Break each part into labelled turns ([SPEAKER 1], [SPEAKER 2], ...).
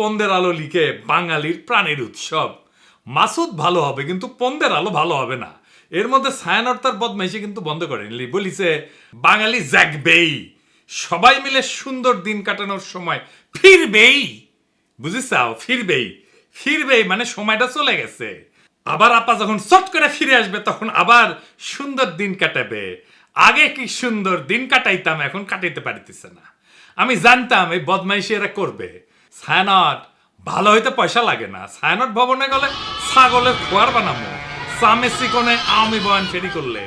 [SPEAKER 1] পন্দের আলো লিখে বাঙালির প্রাণের উৎসব। মাসুদ ভালো হবে, কিন্তু পন্দের আলো ভালো হবে না। এর মধ্যে ছায়ানর্তার বদমাইশি কিন্তু বন্ধ করেনি বলিছে, বাঙালি জ্যাকবেই সবাই মিলে সুন্দর দিন কাটানোর সময় ফিরবেই। বুঝিসাও ফিরবেই। ফিরবেই মানে সময়টা চলে গেছে। আবার আপা যখন চট করে ফিরে আসবে, তখন আবার সুন্দর দিন কাটাবে। আগে কি সুন্দর দিন কাটাইতাম, এখন কাটাইতে পারিতেছে না। আমি জানতাম এই বদমাইশি এরা করবে। ছায়ানট ভালো হইতে পয়সা লাগে না। ছায়ানট ভবনে গেলে ছাগলের খোয়ার বানাবো সামেসি কোনে আমি বয়ান ফেরি করলে।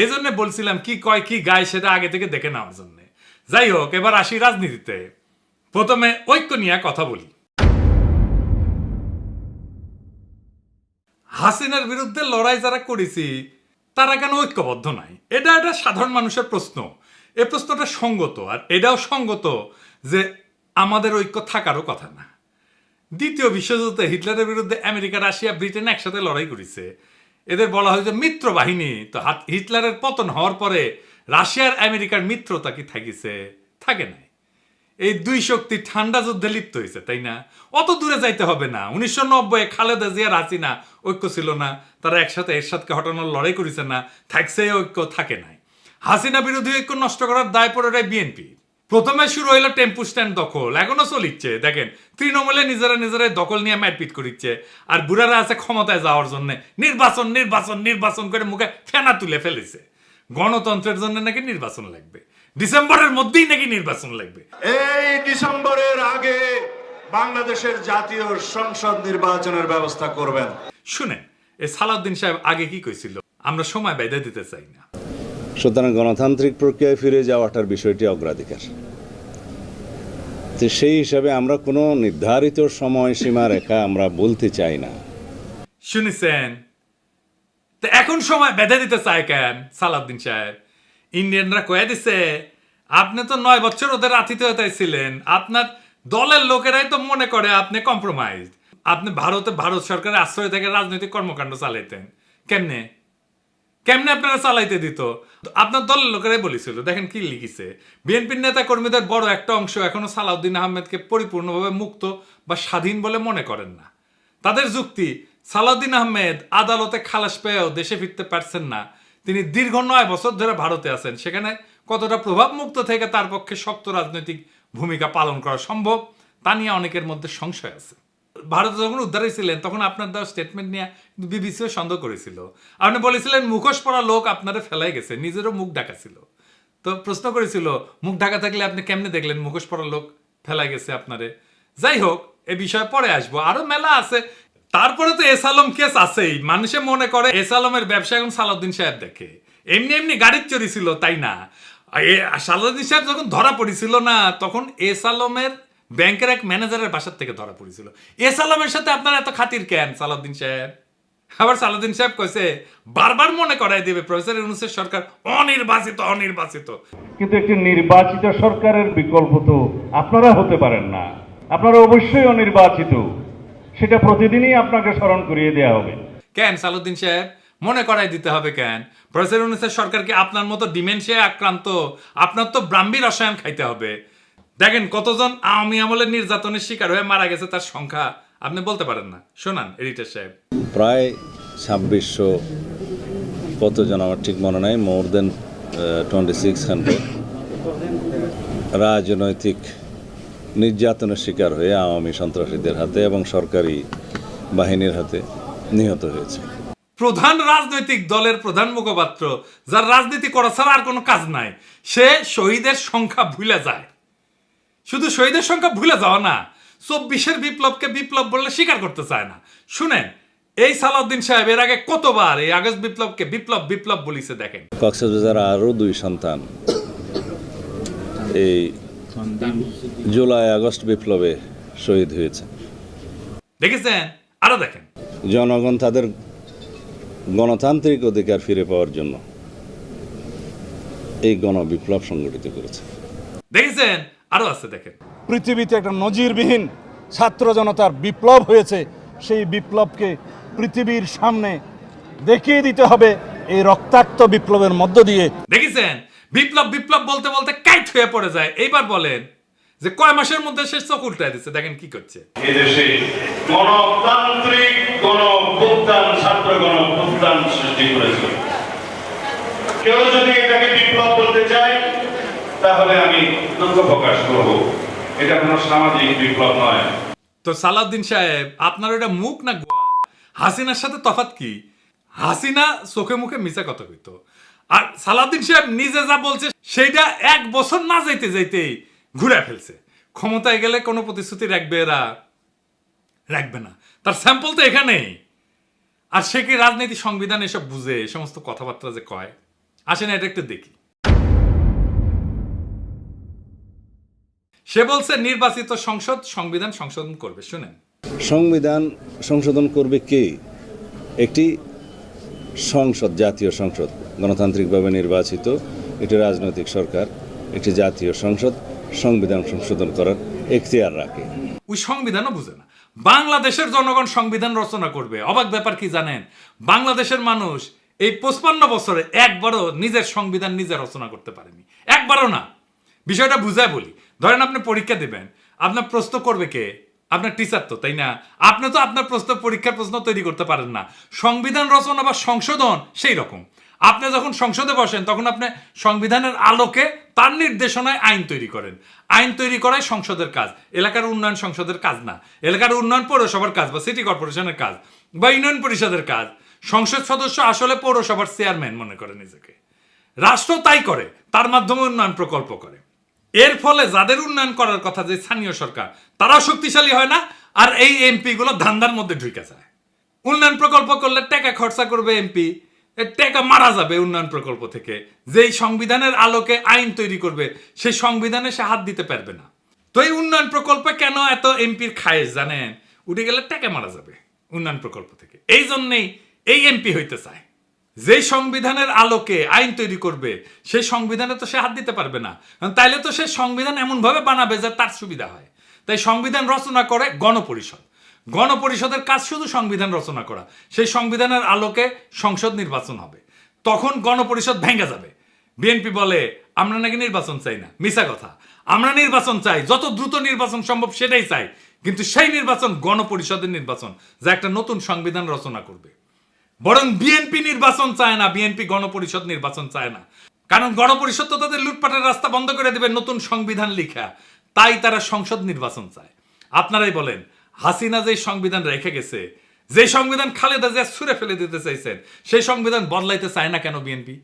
[SPEAKER 1] এই জন্য বলছিলাম, কি কয়, কি গায় সেটা আগে থেকে দেখে নেওয়ার জন্য। যাই হোক, এবার আসি রাজনীতিতে। প্রথমে ঐক্য নিয়ে কথা বলি। হাসিনার বিরুদ্ধে লড়াই যারা করেছি, তারা কেন ঐক্যবদ্ধ নাই? এটা একটা সাধারণ মানুষের প্রশ্ন। এই প্রশ্নটা সঙ্গত, আর এটাও সঙ্গত যে আমাদের ঐক্য থাকারও কথা না। দ্বিতীয় বিশ্বযুদ্ধে হিটলারের বিরুদ্ধে আমেরিকা, রাশিয়া, ব্রিটেন একসাথে লড়াই করেছে। এদের বলা হয় যে মিত্র বাহিনী। তো হিটলারের পতন হওয়ার পরে রাশিয়ার আমেরিকার মিত্রতা কি থাকিছে? থাকে নাই। এই দুই শক্তি ঠান্ডা যুদ্ধে লিপ্ত হয়েছে, তাই না? অত দূরে যাইতে হবে না। উনিশশো নব্বই খালেদা জিয়ার হাসিনা ঐক্য ছিল না। তারা একসাথে এরশাদকে হটানোর লড়াই করেছে না। থাকছে ঐক্য, থাকে নাই। হাসিনা বিরোধী ঐক্য নষ্ট করার দায় পড়ে বিএনপি। প্রথমে শুরু হইল টেম্পু স্ট্যান্ড দখল এখনও চলিচ্ছে। দেখেন তৃণমূলে নিজেরা নিজেরা দখল নিয়ে মারপিট করিচ্ছে। আর বুড়ারা আছে ক্ষমতায় যাওয়ার জন্য। নির্বাচন নির্বাচন নির্বাচন করে মুখে ফেনা তুলে ফেলেছে। গণতন্ত্রের জন্য নাকি নির্বাচন লাগবে? ডিসেম্বরের মধ্যেই নাকি নির্বাচন লাগবে?
[SPEAKER 2] এই ডিসেম্বরের আগে বাংলাদেশের জাতীয় সংসদ নির্বাচনের ব্যবস্থা করবেন।
[SPEAKER 1] শুনেন এই সালাউদ্দিন সাহেব আগে কি কইছিল? আমরা সময় বেঁধে দিতে চাই না।
[SPEAKER 3] সুতরাং গণতান্ত্রিক প্রক্রিয়ায় ফিরে যাওয়াটার বিষয়টি অগ্রাধিকার। তো সেই হিসাবে আমরা কোনো নির্ধারিত সময়সীমা রেখা আমরা বলতে চাই না।
[SPEAKER 1] শুনেছেন? তো এখন সময় বেঁধে দিতে চায় কেন সালাউদ্দিন সাহেব? ইন্ডিয়ানরা কয়ে দিছে, আপনি তো নয় বছর ওদের আতিথেয়তায় ছিলেন। আপনার দলের লোকেরাই তো মনে করে আপনি কম্প্রোমাইজ আপনি ভারতে, ভারত সরকারের আশ্রয় থেকে রাজনৈতিক কর্মকাণ্ড চালাইতেন। কেমনে? কেমনে আপনারা চালাইতে দিত? আপনার দলের লোকেরাই বলেছিল, দেখেন কি লিখিছে, বিএনপির নেতা কর্মীদের বড় একটা অংশ এখনও সালাউদ্দিন আহমেদকে পরিপূর্ণভাবে মুক্ত বা স্বাধীন বলে মনে করেন না। তাদের যুক্তি, সালাউদ্দিন আহমেদ আদালতে খালাস পেয়েও দেশে ফিরতে পারছেন না। তিনি দীর্ঘ নয় বছর ধরে ভারতে আছেন, সেখানে কতটা প্রভাব মুক্ত থেকে তার পক্ষে শক্ত রাজনৈতিক ভূমিকা পালন করা সম্ভব, তা নিয়ে অনেকের মধ্যে সংশয় আছে। ভারতে যখন উদ্ধারে ছিলেন তখন আপনার দেওয়া স্টেটমেন্ট নিয়ে বিবিসিও সন্দেহ করেছিল। আপনি বলেছিলেন, মুখোশ পরা লোক আপনারে ফেলাই গেছে, নিজেরও মুখ ঢাকা ছিল। তো প্রশ্ন করেছিল, মুখ ঢাকা থাকলে আপনি কেমনে দেখলেন মুখোশ পরা লোক ফেলাই গেছে আপনারে? যাই হোক, এ বিষয়ে পরে আসব। আরও মেলা আছে। তারপরে তো এস আলম কেস আছেই। মানুষে মনে করে, এস আলমের ব্যবসা এখন সালাউদ্দিন সাহেব দেখে। এমনি এমনি গাড়ির চুরি ছিল, তাই না? সালাউদ্দিন সাহেব যখন ধরা পড়েছিল না, তখন এস আলমের ব্যাংকের এক ম্যানেজারের বাসার থেকে ধরা পড়েছিল। এস আলমের সাথে আপনার এত খাতির কেন? সালাউদ্দিন সাহেব। আবার সালাউদ্দিন সাহেব কইছে বারবার মনে করাই দেবে প্রফেসর ইউনুসের সরকার অনির্বাচিত অনির্বাচিত।
[SPEAKER 4] কিন্তু একটি নির্বাচিত সরকারের বিকল্প তো আপনারা হতে পারেন না। আপনারা অবশ্যই অনির্বাচিত। সেটা প্রতিদিনই আপনাকে স্মরণ করিয়ে দেওয়া হবে।
[SPEAKER 1] কেন সালুদ্দিন সাহেব? মনে করাই দিতে হবে কেন? প্রফেসর ইউনুসের সরকারকে আপনার মতো ডিমেনশিয়া আক্রান্ত? আপনার তো ব্রাহ্মী রসায়ন খাইতে হবে। দেখেন কতজন আওয়ামী আমলের নির্যাতনের শিকার হয়ে মারা গেছে তার সংখ্যা আপনি বলতে পারেন না। শোনান এডিটর সাহেব।
[SPEAKER 3] প্রায় ছাব্বিশশো কতজন আমার ঠিক মনে নাই more than twenty six hundred রাজনৈতিক নির্যাতনের শিকার হয়ে আওয়ামী সন্ত্রাসীদের হাতে এবং সরকারি বাহিনীর হাতে নিহত হয়েছে।
[SPEAKER 1] প্রধান রাজনৈতিক দলের প্রধান মুখপাত্র যার রাজনীতি করা ছাড়া আর কোনো কাজ নাই সে শহীদের সংখ্যা ভুলে যায়। শুধু শহীদের সংখ্যা ভুলে যাওয়া না চব্বিশের বিপ্লবকে বিপ্লব বললে স্বীকার করতে চায় না। শুনেন এই সালাউদ্দিন সাহেব এর আগে কতবার এই আগস্ট বিপ্লবকে বিপ্লব বিপ্লব বলিছে দেখেন।
[SPEAKER 3] কক্সবাজার আরও দুই সন্তান এই জুলাই আগস্ট বিপ্লবে শহীদ হয়েছে।
[SPEAKER 1] দেখেছেন? আরও দেখেন।
[SPEAKER 3] জনগণ তাদের গণতান্ত্রিক অধিকার ফিরে পাওয়ার জন্য এই গণবিপ্লব সংগঠিত করেছে।
[SPEAKER 1] দেখেছেন? আরও আছে দেখেন।
[SPEAKER 5] পৃথিবীতে একটা নজিরবিহীন ছাত্র জনতার বিপ্লব হয়েছে সেই বিপ্লবকে পৃথিবীর সামনে দেখিয়ে দিতে হবে এই রক্তাক্ত বিপ্লবের মধ্য দিয়ে।
[SPEAKER 1] দেখেছেন? বিপ্লব বিপ্লব বলতে বলতে কাইট হয়ে পড়ে যায়। এইবার বলেন যে কয় মাসের মধ্যে সে চোখ উল্টায় দিচ্ছে দেখেন কি করছে।
[SPEAKER 4] এদেশে গণতান্ত্রিক গণ অভ্যুত্থান ছাত্র গণ অভ্যুত্থান সৃষ্টি করেছে। কেউ যদি এটাকে বিপ্লব বলতে চায় তাহলে আমি দুঃখ প্রকাশ করব। এটা কোনো সামাজিক বিপ্লব নয়।
[SPEAKER 1] তো সালাউদ্দিন সাহেব, আপনার ওটা মুখ না হাসিনার সাথে তফাৎ কি? হাসিনা চোখে মুখে মিশা কথা কইতো। আর সালাউদ্দিন সাহেব নিজে যা বলছে, সেইটা এক বছর না যাইতে যাইতেই ঘুরে ফেলছে। ক্ষমতায় গেলে কোনো প্রতিশ্রুতি রাখবে এরা? রাখবে না। তার স্যাম্পল তো এখানেই। আর সে কি রাজনীতি সংবিধান এসব বুঝে সমস্ত কথাবার্তা যে কয়? আসেন এটা একটু দেখি। সে বলছে নির্বাচিত সংসদ সংবিধান সংশোধন করবে। শুনেন।
[SPEAKER 3] সংবিধান সংশোধন করবে কে? একটি সংসদ জাতীয় সংসদ গণতান্ত্রিকভাবে নির্বাচিত একটি রাজনৈতিক সরকার একটি জাতীয় সংসদ সংবিধান সংশোধন করার এখতিয়ার রাখে।
[SPEAKER 1] ওই সংবিধানও বুঝে না। বাংলাদেশের জনগণ সংবিধান রচনা করবে। অবাক ব্যাপার কি জানেন? বাংলাদেশের মানুষ এই পঁচপান্ন বছরে একবারও নিজের সংবিধান নিজে রচনা করতে পারেনি। একবারও না। বিষয়টা বুঝায় বলি। ধরেন আপনি পরীক্ষা দেবেন, আপনার প্রশ্ন করবে কে? আপনার টিচার তো, তাই না? আপনি তো আপনার প্রশ্ন, পরীক্ষার প্রশ্ন তৈরি করতে পারেন না। সংবিধান রচনা বা সংশোধন সেই রকম। আপনি যখন সংসদে বসেন, তখন আপনি সংবিধানের আলোকে তার নির্দেশনায় আইন তৈরি করেন। আইন তৈরি করাই সংসদের কাজ। এলাকার উন্নয়ন সংসদের কাজ না। এলাকার উন্নয়ন পৌরসভার কাজ বা সিটি কর্পোরেশনের কাজ বা ইউনিয়ন পরিষদের কাজ। সংসদ সদস্য আসলে পৌরসভার চেয়ারম্যান মনে করে নিজেকে। রাষ্ট্র তাই করে, তার মাধ্যমে উন্নয়ন প্রকল্প করে। এর ফলে যাদের উন্নয়ন করার কথা যে স্থানীয় সরকার, তারাও শক্তিশালী হয় না, আর এই এমপি গুলো ধান্দার মধ্যে ঢুকে যায়। উন্নয়ন প্রকল্প করলে টাকা খরচা করবে এমপি টাকা মারা যাবে উন্নয়ন প্রকল্প থেকে। যেই সংবিধানের আলোকে আইন তৈরি করবে সেই সংবিধানে সে হাত দিতে পারবে না। তো এই উন্নয়ন প্রকল্পে কেন এত এমপির খায়েশ জানেন? উঠে গেলে টাকা মারা যাবে উন্নয়ন প্রকল্প থেকে। এই জন্যেই এই এমপি হইতে চায়। যেই সংবিধানের আলোকে আইন তৈরি করবে, সেই সংবিধানে তো সে হাত দিতে পারবে না। তাইলে তো সে সংবিধান এমনভাবে বানাবে যে তার সুবিধা হয়। তাই সংবিধান রচনা করে গণপরিষদ। গণপরিষদের কাজ শুধু সংবিধান রচনা করা, সেই সংবিধানের আলোকে সংসদ নির্বাচন হবে। তখন গণপরিষদ ভেঙে যাবে। বিএনপি বলে, আমরা নাকি নির্বাচন চাই না। মিশা কথা। আমরা নির্বাচন চাই, যত দ্রুত নির্বাচন সম্ভব সেটাই চাই। কিন্তু সেই নির্বাচন গণপরিষদের নির্বাচন, যা একটা নতুন সংবিধান রচনা করবে। বরং বিএনপি নির্বাচন চায় না বিএনপি গণপরিষদ নির্বাচন চায় না। কারণ গণপরিষদ তো তাদের লুটপাটের রাস্তা বন্ধ করে দেবে, নতুন সংবিধান লিখা। তাই তারা সংসদ নির্বাচন চায়। আপনারাই বলেন, হাসিনা যে সংবিধান রেখে গেছে যে সংবিধান খালেদা জিয়া ছুঁড়ে ফেলে দিতে চাইছেন, সেই সংবিধান বদলাইতে চায় না কেন বিএনপি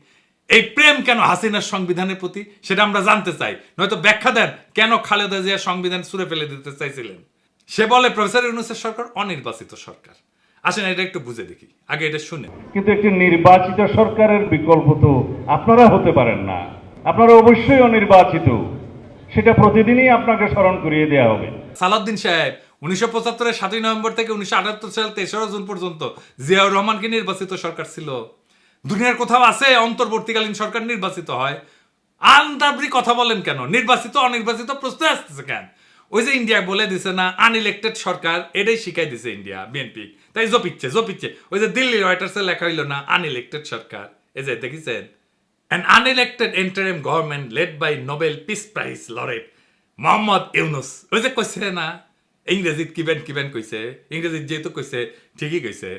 [SPEAKER 1] এই প্রেম কেন হাসিনার সংবিধানের প্রতি, সেটা আমরা জানতে চাই। নয়তো ব্যাখ্যা দেন, কেন খালেদা জিয়া সংবিধান ছুঁড়ে ফেলে দিতে চাইছিলেন? সে বলে, প্রফেসর ইউনুসের সরকার অনির্বাচিত সরকার। আসেন এটা একটু বুঝে দেখি। আগে এটা শুনে।
[SPEAKER 4] কিন্তু একটি নির্বাচিত সরকারের বিকল্প তো আপনারা হতে পারেন না। আপনারা অবশ্যই অনির্বাচিত। সেটা প্রতিদিনই আপনাকে স্মরণ করিয়ে দেওয়া হবে।
[SPEAKER 1] সালাউদ্দিন সাহেব উনিশশো পঁচাত্তরের সাতই নভেম্বর থেকে উনিশশো আটাত্তর সাল তেসরা জুন পর্যন্ত জিয়াউর রহমানকে নির্বাচিত সরকার ছিল। দুনিয়ার কোথাও আছে অন্তর্বর্তীকালীন সরকার নির্বাচিত হয়? আন্দাবরি কথা বলেন কেন? নির্বাচিত অনির্বাচিত প্রশ্ন আসতেছে কেন? ওই যে ইন্ডিয়া বলে দিছে না আনইলেক্টেড সরকার, এটাই শিখাই দিছে ইন্ডিয়া বিএনপি তাই জপিচ্ছে জপিচ্ছে। ওই যে দিল্লি রয়টার্সে লেখা হইল না আনইলেক্টেড সরকার। এই যে, দেখিছেন? An unelected interim government led by Nobel Peace Prize laureate Mohammad Yunus ওই যে কইছে না, ইংরেজিত কিবেন কিবেন কইছে। ইংরেজিত যেহেতু কইছে, ঠিকই কইছে।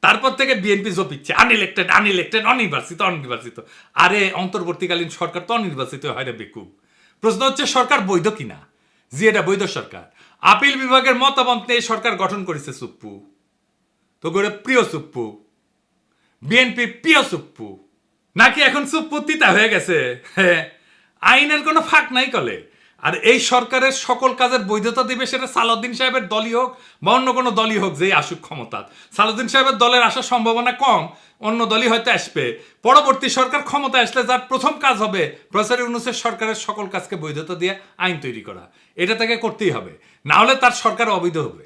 [SPEAKER 1] তারপর থেকে বিএনপি জপিচ্ছে আনইলেক্টেড আনইলেক্টেড অনির্বাচিত অনির্বাচিত। আরে, অন্তর্বর্তীকালীন সরকার তো অনির্বাচিত হয় রে বেকুব। প্রশ্ন হচ্ছে, সরকার বৈধ কিনা? জি এটা বৈধ সরকার। আপিল বিভাগের মতামত নিয়ে সরকার গঠন করেছে সুপ্পু। তো করে প্রিয় সুপ্পু। বিএনপি প্রিয় সুপ্পু। নাকি এখন সুপ্পু তিতা হয়ে গেছে? আইনের কোনো ফাঁক নাই কলে। আর এই সরকারের সকল কাজের বৈধতা দিবে সেটা সালাউদ্দিন সাহেবের দলই হোক বা অন্য কোনো দলই হোক, যেই আসুক ক্ষমতা। সালাউদ্দিন সাহেবের দলের আসার সম্ভাবনা কম, অন্য দলই হয়তো আসবে। পরবর্তী সরকার ক্ষমতা আসলে যার প্রথম কাজ হবে প্রফেসর ইউনুসের সরকারের সকল কাজকে বৈধতা দিয়ে আইন তৈরি করা। এটা তাকে করতেই হবে। না হলে তার সরকার অবৈধ হবে।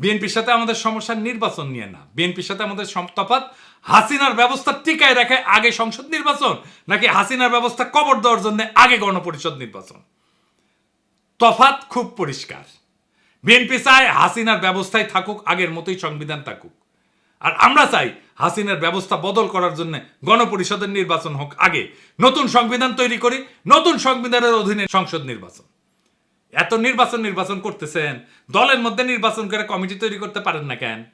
[SPEAKER 1] বিএনপির সাথে আমাদের সমস্যা নির্বাচন নিয়ে না। বিএনপির সাথে আমাদের তফাৎ, হাসিনার ব্যবস্থা টিকায় রাখে আগে সংসদ নির্বাচন, নাকি হাসিনার ব্যবস্থা কবর দেওয়ার জন্য আগে গণপরিষদ নির্বাচন? তফাৎ খুব পরিষ্কার। বিএনপি চায় হাসিনার ব্যবস্থায় থাকুক, আগের মতোই সংবিধান থাকুক। আর আমরা চাই হাসিনার ব্যবস্থা বদল করার জন্য গণপরিষদের নির্বাচন হোক আগে। নতুন সংবিধান তৈরি করি, নতুন সংবিধানের অধীনে সংসদ নির্বাচন। এত নির্বাচন নির্বাচন করতেছেন, দলের মধ্যে নির্বাচন করে কমিটি তৈরি করতে পারেন না কেন?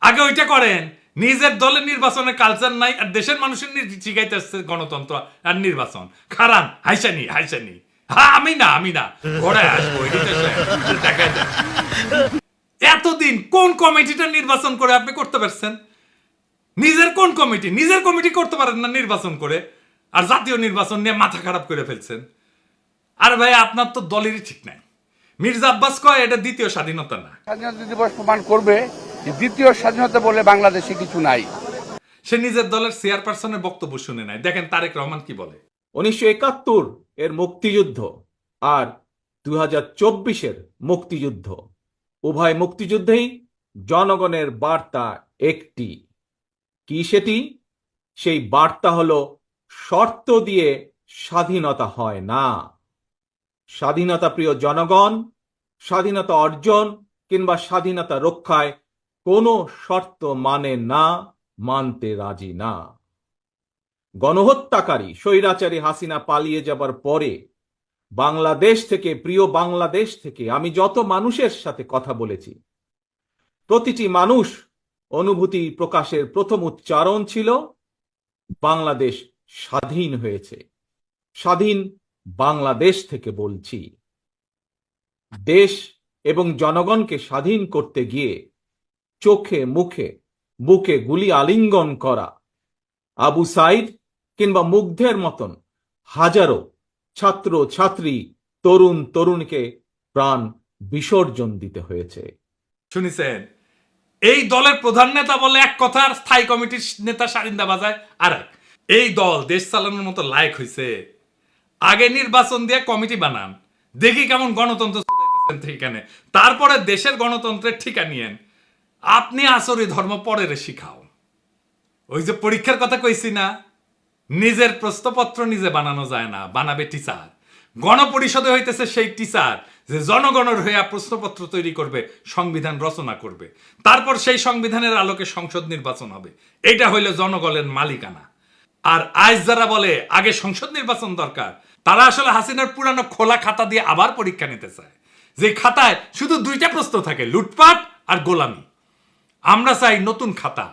[SPEAKER 1] আগে ওইটা করেন, নিজের দলের নির্বাচনের কালচার নাই আর দেশের মানুষের শিখাইতে আসছে গণতন্ত্র আর নির্বাচন। খারান হাইসানি হাইসানি হ্যাঁ আমি না আমি না। ঘোড়ায় আসব এতদিন কোন কমিটিটা নির্বাচন করে আপনি করতে পারছেন? নিজের কোন কমিটি? নিজের কমিটি করতে পারেন না নির্বাচন করে আর জাতীয় নির্বাচন নিয়ে মাথা খারাপ করে ফেলছেন। আর ভাই আপনার তো দলেরই ঠিক নাই। মির্জা আব্বাস কয় এটা দ্বিতীয় স্বাধীনতা না।
[SPEAKER 6] স্বাধীনতা দিবস প্রমাণ করবে দ্বিতীয় স্বাধীনতা বলে বাংলাদেশে কিছু নাই।
[SPEAKER 1] সে নিজের দলের চেয়ারপারসনের বক্তব্য শুনে নাই। দেখেন তারেক রহমান কি বলে?
[SPEAKER 7] উনিশশো একাত্তর এর মুক্তিযুদ্ধ আর দু হাজার চব্বিশের মুক্তিযুদ্ধ। উভয় মুক্তিযুদ্ধেই জনগণের বার্তা একটি। কি সেটি? সেই বার্তা হল, শর্ত দিয়ে স্বাধীনতা হয় না। স্বাধীনতা প্রিয় জনগণ, স্বাধীনতা অর্জন কিংবা স্বাধীনতা রক্ষায় কোনো শর্ত মানে না, মানতে রাজি না। গণহত্যাকারী স্বৈরাচারী হাসিনা পালিয়ে যাবার পরে বাংলাদেশ থেকে, প্রিয় বাংলাদেশ থেকে আমি যত মানুষের সাথে কথা বলেছি, প্রতিটি মানুষ অনুভূতি প্রকাশের প্রথম উচ্চারণ ছিল, বাংলাদেশ স্বাধীন হয়েছে, স্বাধীন বাংলাদেশ থেকে বলছি। দেশ এবং জনগণকে স্বাধীন করতে গিয়ে চোখে, মুখে, বুকে গুলি আলিঙ্গন করা আবু সাইদ কিংবা মুগ্ধের মতন হাজারো ছাত্র, ছাত্রী, তরুণ, তরুণীকে প্রাণ বিসর্জন দিতে হয়েছে।
[SPEAKER 1] শুনিছেন এই দলের প্রধান নেতা বলে এক কথা আর স্থায়ী কমিটির নেতা সারিন্দা বাজায় আর এই দল দেশ চালানোর মতো লায়ক হয়েছে আগে নির্বাচন দিয়ে কমিটি বানান। দেখি কেমন গণতন্ত্র চলাইতেছেন তারপরে দেশের গণতন্ত্রের ঠিকা নিয়েন। আপনি আসরি ধর্ম পরের শিখাও। ওই যে পরীক্ষার কথা কইছি না? নিজের প্রশ্নপত্র নিজে বানানো যায় না, বানাবে টিচার গণপরিষদে হইতেছে সেই টিচার যে জনগণের হইয়া প্রশ্নপত্র তৈরি করবে, সংবিধান রচনা করবে। তারপর সেই সংবিধানের আলোকে সংসদ নির্বাচন হবে। এটা হইল জনগণের মালিকানা। আর আজ যারা বলে, আগে সংসদ নির্বাচন দরকার, তারা আসলে হাসিনার পুরানো খোলা খাতা দিয়ে আবার পরীক্ষা নিতে চায়। যে খাতায় শুধু দুইটা প্রশ্ন থাকে, লুটপাট আর গোলামি। আমরা চাই নতুন খাতা।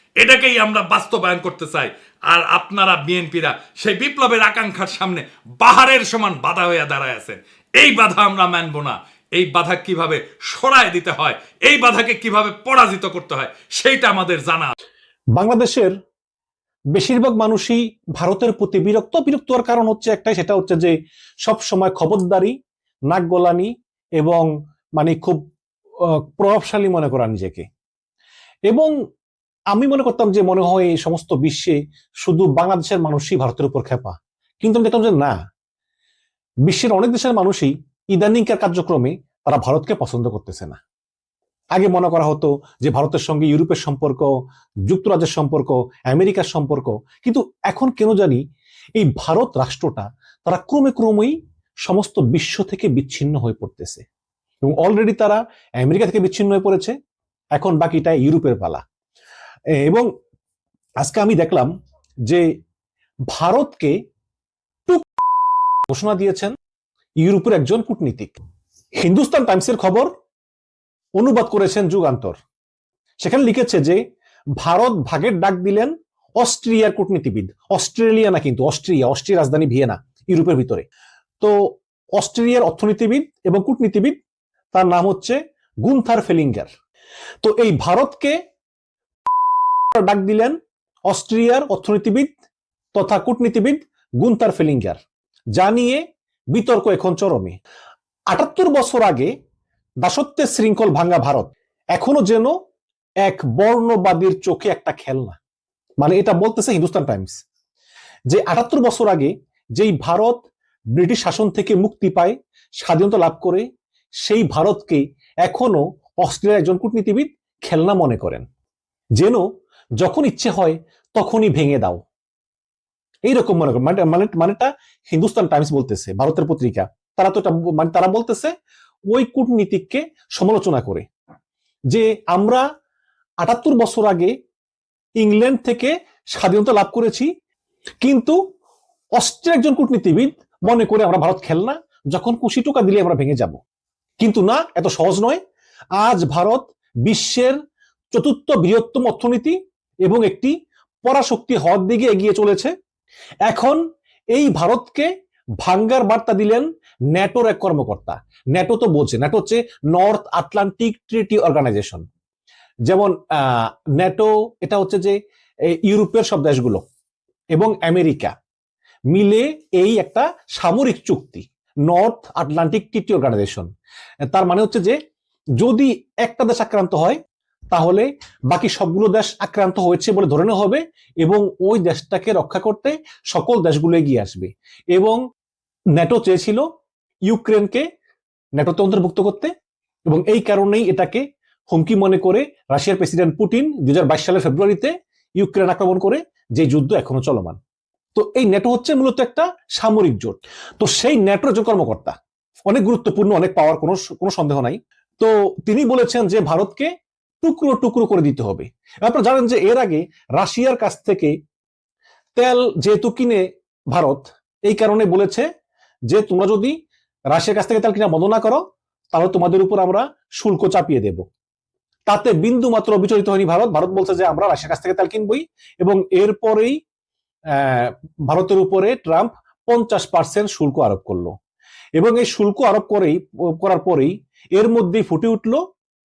[SPEAKER 1] এটাকেই আমরা বাস্তবায়ন করতে চাই। আর আপনারা বিএনপিরা সেই বিপ্লবের আকাঙ্ক্ষার সামনে বাহারের সমান বাধা হয়ে দাঁড়ায় আছেন। এই বাধা আমরা মানব না। এই বাধা কীভাবে সরায় দিতে হয়, এই বাধাকে কীভাবে পরাজিত করতে হয়, সেইটা আমাদের জানা
[SPEAKER 8] বাংলাদেশের বেশিরভাগ মানুষই ভারতের প্রতি বিরক্ত বিরক্ত হওয়ার কারণ হচ্ছে একটাই, সেটা হচ্ছে যে সব সময় খবরদারি, নাক গলানি এবং মানে খুব প্রভাবশালী মনে করা নিজেকে। এবং আমি মনে করতাম যে মনে হয় এই সমস্ত বিশ্বে শুধু বাংলাদেশের মানুষই ভারতের উপর খেপা কিন্তু আমি দেখলাম যে না। বিশ্বের অনেক দেশের মানুষই ইদানিংকার কার্যক্রমে তারা ভারতকে পছন্দ করতেছে না। আগে মনে করা হতো যে ভারতের সঙ্গে ইউরোপের সম্পর্ক, যুক্তরাজ্যের সম্পর্ক, আমেরিকার সম্পর্ক। কিন্তু এখন কেন জানি এই ভারত রাষ্ট্রটা তারা ক্রমে ক্রমেই সমস্ত বিশ্ব থেকে বিচ্ছিন্ন হয়ে পড়তেছে। এবং অলরেডি তারা আমেরিকা থেকে বিচ্ছিন্ন হয়ে পড়েছে। এখন বাকিটা ইউরোপের পালা। এবং আজকে আমি দেখলাম যে ভারতকে ঘোষণা দিয়েছেন ইউরোপের একজন কূটনীতিক। হিন্দুস্তান টাইমসের খবর অনুবাদ করেছেন যুগান্তর। সেখানে লিখেছে যে ভারত ভাগের ডাক দিলেন অস্ট্রিয়ার কূটনীতিবিদ। অস্ট্রেলিয়া না কিন্তু, অস্ট্রিয়া, অস্ট্রিয়ার রাজধানী ভিয়েনা, ইউরোপের ভিতরে। তো অস্ট্রেলিয়ার অর্থনীতিবিদ এবং কূটনীতিবিদ, তার নাম হচ্ছে গুনথার ফেলিঙ্গার। তো এই ভারতকে ডাক দিলেন অস্ট্রিয়ার অর্থনীতিবিদ তথা কূটনীতিবিদ গুনতার ফেলিঙ্গার যা নিয়ে বিতর্ক এখন চরমে। আটাত্তর বছর আগে দাসত্বের শৃঙ্খল ভাঙ্গা ভারত এখনও যেন এক বর্ণবাদীর চোখে একটা খেলনা। মানে এটা বলতেছে হিন্দুস্তান টাইমস যে আটাত্তর বছর আগে যেই ভারত ব্রিটিশ শাসন থেকে মুক্তি পায়, স্বাধীনতা লাভ করে, সেই ভারতকে এখনও অস্ট্রেলিয়ার একজন কূটনীতিবিদ খেলনা মনে করেন। যেন যখন ইচ্ছে হয়, তখনই ভেঙে দাও। এইরকম মনে করেন মানে মানে মানেটা হিন্দুস্তান টাইমস বলতেছে, ভারতের পত্রিকা। তারা তো এটা মানে তারা বলতেছে, ওই কূটনীতিককে সমালোচনা করে যে আমরা আটাত্তর বছর আগে ইংল্যান্ড থেকে স্বাধীনতা লাভ করেছি, কিন্তু অস্ট্রেলিয়ার একজন কূটনীতিবিদ মনে করে আমরা ভারত খেলনা যখন খুশি টোকা দিলে আমরা ভেঙে যাব। কিন্তু না, এত সহজ নয়। আজ ভারত বিশ্বের চতুর্থ বৃহত্তম অর্থনীতি এবং একটি পরাশক্তি হওয়ার দিকে এগিয়ে চলেছে। এখন এই ভারতকে ভাঙ্গার বার্তা দিলেন ন্যাটোর এক কর্মকর্তা। ন্যাটো তো বলছে, ন্যাটো হচ্ছে নর্থ আটলান্টিক ট্রিটি অর্গানাইজেশন। যেমন ন্যাটো এটা হচ্ছে যে ইউরোপের সব দেশগুলো এবং আমেরিকা মিলে এই একটা সামরিক চুক্তি, নর্থ আটলান্টিক ট্রিটি অর্গানাইজেশন। তার মানে হচ্ছে যে, যদি একটা দেশ আক্রান্ত হয় তাহলে বাকি সবগুলো দেশ আক্রান্ত হয়েছে বলে ধরে হবে এবং ওই দেশটাকে রক্ষা করতে সকল দেশগুলো এগিয়ে আসবে। এবং ন্যাটো চেয়েছিল ইউক্রেনকে ন্যাটোতে অন্তর্ভুক্ত করতে এবং এই কারণেই এটাকে হুমকি মনে করে রাশিয়ার প্রেসিডেন্ট পুটিন দুই হাজার বাইশ সালের ফেব্রুয়ারিতে ইউক্রেন আক্রমণ করে যে যুদ্ধ এখনও চলমান। তো এই ন্যাটো হচ্ছে মূলত একটা সামরিক জোট। তো সেই ন্যাটোর একজন কর্মকর্তা, অনেক গুরুত্বপূর্ণ, অনেক পাওয়ার কোনো কোনো সন্দেহ নাই। তো তিনি বলেছেন যে ভারতকে টুকরো টুকরো করে দিতে হবে। আপনারা জানেন যে এর আগে রাশিয়ার কাছ থেকে তেল যেহেতু কিনে ভারত, এই কারণে বলেছে যে তোমরা যদি রাশিয়ার কাছ থেকে তেল কিনা বন্ধ না করো, তাহলে তোমাদের উপর আমরা শুল্ক চাপিয়ে দেব। তাতে বিন্দু মাত্র বিচলিত হয়নি ভারত। ভারত বলছে যে আমরা রাশিয়ার কাছ থেকে তেল কিনবই এবং এরপরেই ভারতের উপরে ট্রাম্প পঞ্চাশ পার্সেন্ট শুল্ক আরোপ করল। এবং এই শুল্ক আরোপ করেই, করার পরেই এর মধ্যেই ফুটে উঠল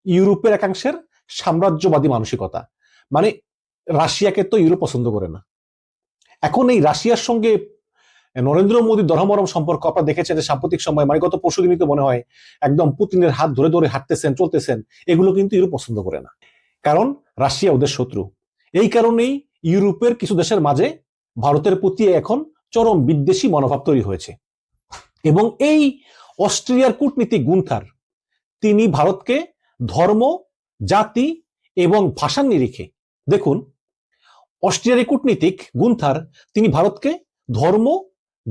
[SPEAKER 8] ইউরোপের একাংশের সাম্রাজ্যবাদী মানসিকতা। মানে রাশিয়াকে তো ইউরোপ পছন্দ করে না। এখন এই রাশিয়ার সঙ্গে নরেন্দ্র মোদীর ধর্মরম সম্পর্ক আপনারা দেখেছেন যে সাম্প্রতিক সময় মানে গত পরশু মনে হয় একদম পুতিনের হাত ধরে ধরে হাঁটতেছেন, চলতেছেন, এগুলো কিন্তু ইউরোপ পছন্দ করে না। কারণ রাশিয়া ওদের শত্রু। এই কারণেই ইউরোপের কিছু দেশের মাঝে ভারতের প্রতি এখন চরম বিদ্বেষী মনোভাব তৈরি হয়েছে। এবং এই অস্ট্রেলিয়ার কূটনীতিক গুন্থার তিনি ভারতকে ধর্ম জাতি এবং ভাষার নিরিখে। দেখুন অস্ট্রেলিয়ার কূটনীতিক গুন্থার তিনি ভারতকে ধর্ম,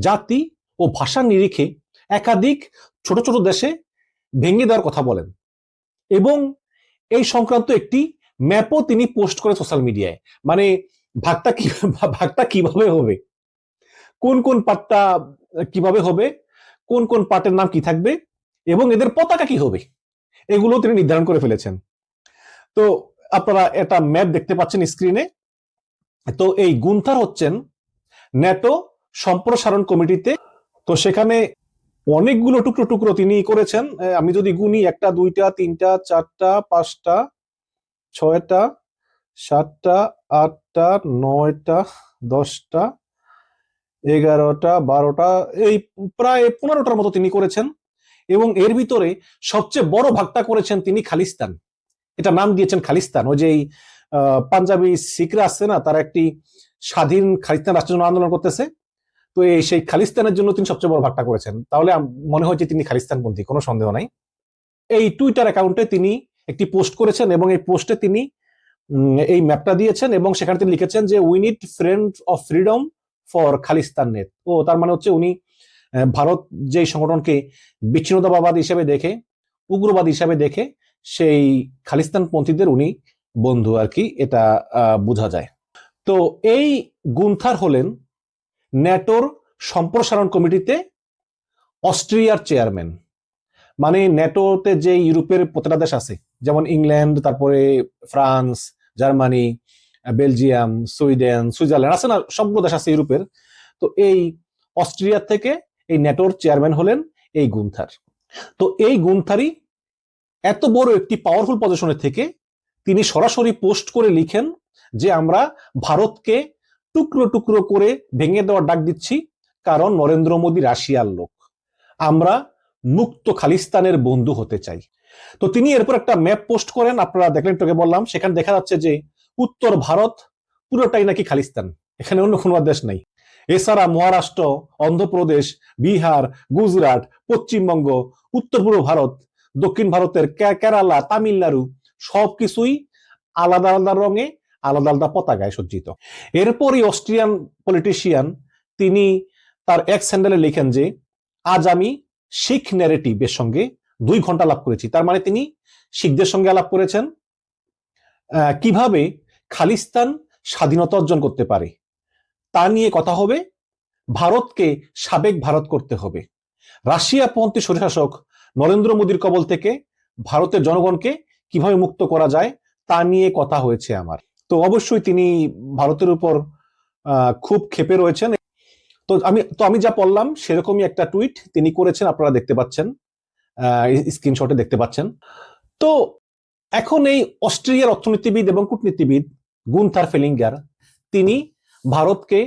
[SPEAKER 8] জাতি ও ভাষার নিরিখে একাধিক ছোট ছোট দেশে ভেঙে দেওয়ার কথা বলেন এবং এই সংক্রান্ত একটি ম্যাপও তিনি পোস্ট করে সোশ্যাল মিডিয়ায়। মানে ভাগটা কি, ভাগটা কীভাবে হবে? কোন কোন পার্টটা কীভাবে হবে? কোন কোন পার্টের নাম কি থাকবে? এবং এদের পতাকা কি হবে? এগুলো তিনি নির্ধারণ করে ফেলেছেন। তো আপনারা এটা ম্যাপ দেখতে পাচ্ছেন স্ক্রিনে তো এই গুন্থার হচ্ছেন ন্যাটো সম্প্রসারণ কমিটিতে। তো সেখানে অনেকগুলো টুকরো টুকরো তিনি করেছেন। আমি যদি গুনি, একটা, দুইটা, তিনটা, চারটা, পাঁচটা, ছয়টা, সাতটা, আটটা, নয়টা, দশটা, এগারোটা, বারোটা, এই প্রায় পনেরোটার মতো তিনি করেছেন। এবং এর ভিতরে সবচেয়ে বড় ভাগটা করেছেন তিনি খালিস্তান। এটা নাম দিয়েছেন খালিস্তান। ওই যে পাঞ্জাবি শিখরা আসছে না, তারা একটি স্বাধীন খালিস্তান রাষ্ট্রের জন্য আন্দোলন করতেছে। তো এই সেই খালিস্তানের জন্য তিনি সবচেয়ে বড় ভাগটা করেছেন। তাহলে মনে হয় যে তিনি খালিস্তানপন্থী, কোনো সন্দেহ নাই। এই টুইটার অ্যাকাউন্টে তিনি একটি পোস্ট করেছেন এবং এই পোস্টে তিনি এই ম্যাপটা দিয়েছেন এবং সেখানে তিনি লিখেছেন যে we need friend of freedom for Khalistan net ও, তার মানে হচ্ছে উনি ভারত যে সংগঠনকে বিচ্ছিন্নতাবাদ হিসেবে দেখে, উগ্রবাদ হিসাবে দেখে সেই খালিস্তান পন্থীদের উনি বন্ধু আর কি, এটা বোঝা যায়। তো এই গুন্থার হলেন ন্যাটোর সম্প্রসারণ কমিটিতে অস্ট্রিয়ার চেয়ারম্যান। মানে ন্যাটোতে যে ইউরোপের প্রতিটা দেশ আছে, যেমন ইংল্যান্ড, তারপরে France, Germany, Belgium, Sweden, Switzerland, আছে না, সবগুলো দেশ আছে ইউরোপের। তো এই অস্ট্রিয়ার থেকে এই ন্যাটোর চেয়ারম্যান হলেন এই গুন্থার। তো এই গুন্থারই এত বড় একটি পাওয়ারফুল পজিশনে থেকে তিনি সরাসরি পোস্ট করে লিখেন যে, আমরা ভারতকে টুকরো টুকরো করে ভেঙে দেওয়ার ডাক দিচ্ছি কারণ নরেন্দ্র মোদী রাশিয়ার লোক। আমরা মুক্ত খালিস্তানের বন্ধু হতে চাই। তো তিনি এরপর একটা ম্যাপ পোস্ট করেন, আপনারা দেখলেন তোকে বললাম, সেখানে দেখা যাচ্ছে যে, উত্তর ভারত পুরোটাই নাকি খালিস্তান, এখানে অন্য কোনো দেশ নাই। এছাড়া মহারাষ্ট্র, অন্ধ্রপ্রদেশ, বিহার, গুজরাট, পশ্চিমবঙ্গ, উত্তর পূর্ব ভারত দক্ষিণ ভারতের কেরালা, তামিলনাড়ু সবকিছুই আলাদা আলাদা রঙে, আলাদা আলাদা পতাকায় সজ্জিত। এরপরই অস্ট্রিয়ান পলিটিশিয়ান তিনি তার এক স্যান্ডেলে লিখেন যে, আজ আমি শিখ ন্যারেটিভের সঙ্গে দুই ঘণ্টা লাভ করেছি। তার মানে তিনি শিখদের সঙ্গে আলাপ করেছেন কীভাবে খালিস্তান স্বাধীনতা অর্জন করতে পারে। তা নিয়ে কথা হবে, ভারতকে সাবেক ভারত করতে হবে। রাশিয়া পন্থী স্বৈরশাসক নরেন্দ্র মোদীর কবল থেকে ভারতের জনগণকে কীভাবে মুক্ত করা যায় তা নিয়ে কথা হয়েছে আমার। তো অবশ্যই তিনি ভারতের উপর খুব ক্ষেপে রয়েছেন। তো আমি তো আমি যা পড়লাম সেরকমই একটা টুইট তিনি করেছেন, আপনারা দেখতে পাচ্ছেন। স্ক্রিনশটে দেখতে পাচ্ছেন। তো এখন এই অস্ট্রেলিয়ার অর্থনীতিবিদ এবং কূটনীতিবিদ গুনথার ফেলিঙ্গার, তিনি ভারতকে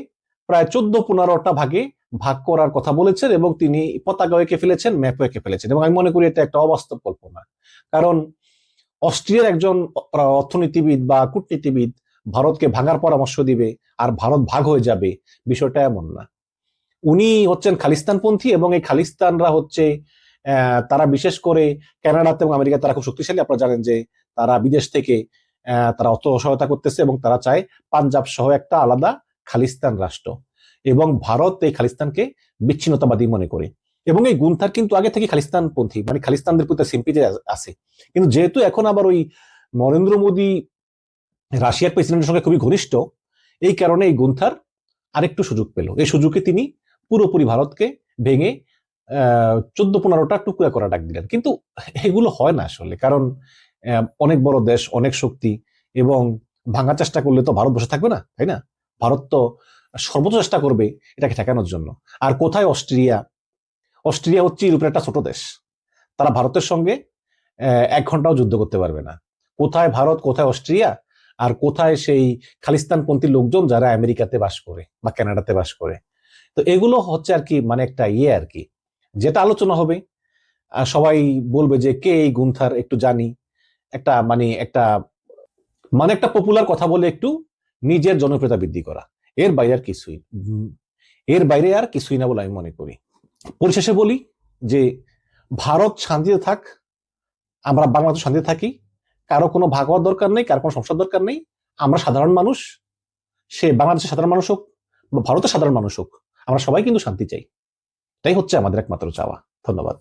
[SPEAKER 8] প্রায় চোদ্দ পনেরোটা ভাগে ভাগ করার কথা বলেছেন এবং তিনি পতাকা এঁকে ফেলেছেন ম্যাপও এঁকে ফেলেছেন এবং আমি মনে করি এটা একটা অবাস্তব কল্পনা। কারণ অস্ট্রিয়ার একজন অর্থনীতিবিদ বা কূটনীতিবিদ ভারতকে ভাঙার পরামর্শ দিবে আর ভারত ভাগ হয়ে যাবে, বিষয়টা এমন না। উনি হচ্ছেন খালিস্তানপন্থী এবং এই খালিস্তানরা হচ্ছে তারা বিশেষ করে কানাডাতে এবং আমেরিকা তারা খুব শক্তিশালী। আপনারা জানেন যে তারা বিদেশ থেকে তারা অর্থ সহায়তা করতেছে এবং তারা চায় পাঞ্জাব সহ একটা আলাদা খালিস্তান রাষ্ট্র। এবং ভারত এই খালিস্তানকে বিচ্ছিন্নতাবাদী মনে করে। এবং এই গুন্থার কিন্তু আগে থেকে খালিস্তানপন্থী মানে খালিস্তানদের প্রতি সিম্পিতে আছে। কিন্তু যেহেতু এখন আবার ওই নরেন্দ্র মোদী রাশিয়ার প্রেসিডেন্টের সঙ্গে খুবই ঘনিষ্ঠ, এই কারণে এই গুন্থার আরেকটু সুযোগ পেল। এই সুযোগে তিনি পুরোপুরি ভারতকে ভেঙে চোদ্দ পনেরোটা টুকরা করা ডাক দিলেন। কিন্তু এগুলো হয় না আসলে। কারণ অনেক বড় দেশ, অনেক শক্তি এবং ভাঙার চেষ্টা করলে তো ভারত বসে থাকবে না, তাই না? ভারত তো সর্বোচ্চ চেষ্টা করবে এটাকে ঠেকানোর জন্য। আর কোথায় অস্ট্রেলিয়া অস্ট্রেলিয়া হচ্ছে ইউরোপের একটা ছোট দেশ। তারা ভারতের সঙ্গে এক ঘন্টাও যুদ্ধ করতে পারবে না। কোথায় ভারত, কোথায় অস্ট্রেলিয়া আর কোথায় সেই খালিস্তানপন্থী লোকজন যারা আমেরিকাতে বাস করে বা কানাডাতে বাস করে? তো এগুলো হচ্ছে আর কি মানে একটা ইয়ে আর কি। যেটা আলোচনা হবে সবাই বলবে যে কে এই গুন্থার একটু জানি। একটা মানে একটা মানে একটা পপুলার কথা বলে একটু নিজের জনপ্রিয়তা বৃদ্ধি করা। এর বাইরে আর কিছুই এর বাইরে আর কিছুই না বলে আমি মনে করি। পরিশেষে বলি যে, ভারত শান্তিতে থাক, আমরা বাংলাদেশ শান্তিতে থাকি, কারও কোনো ভাগ হওয়ার দরকার নেই, কারও কোনো সমস্যার দরকার নেই। আমরা সাধারণ মানুষ, সে বাংলাদেশের সাধারণ মানুষ হোক বা ভারতের সাধারণ মানুষ হোক, আমরা সবাই কিন্তু শান্তি চাই। এটাই হচ্ছে আমাদের একমাত্র চাওয়া। ধন্যবাদ।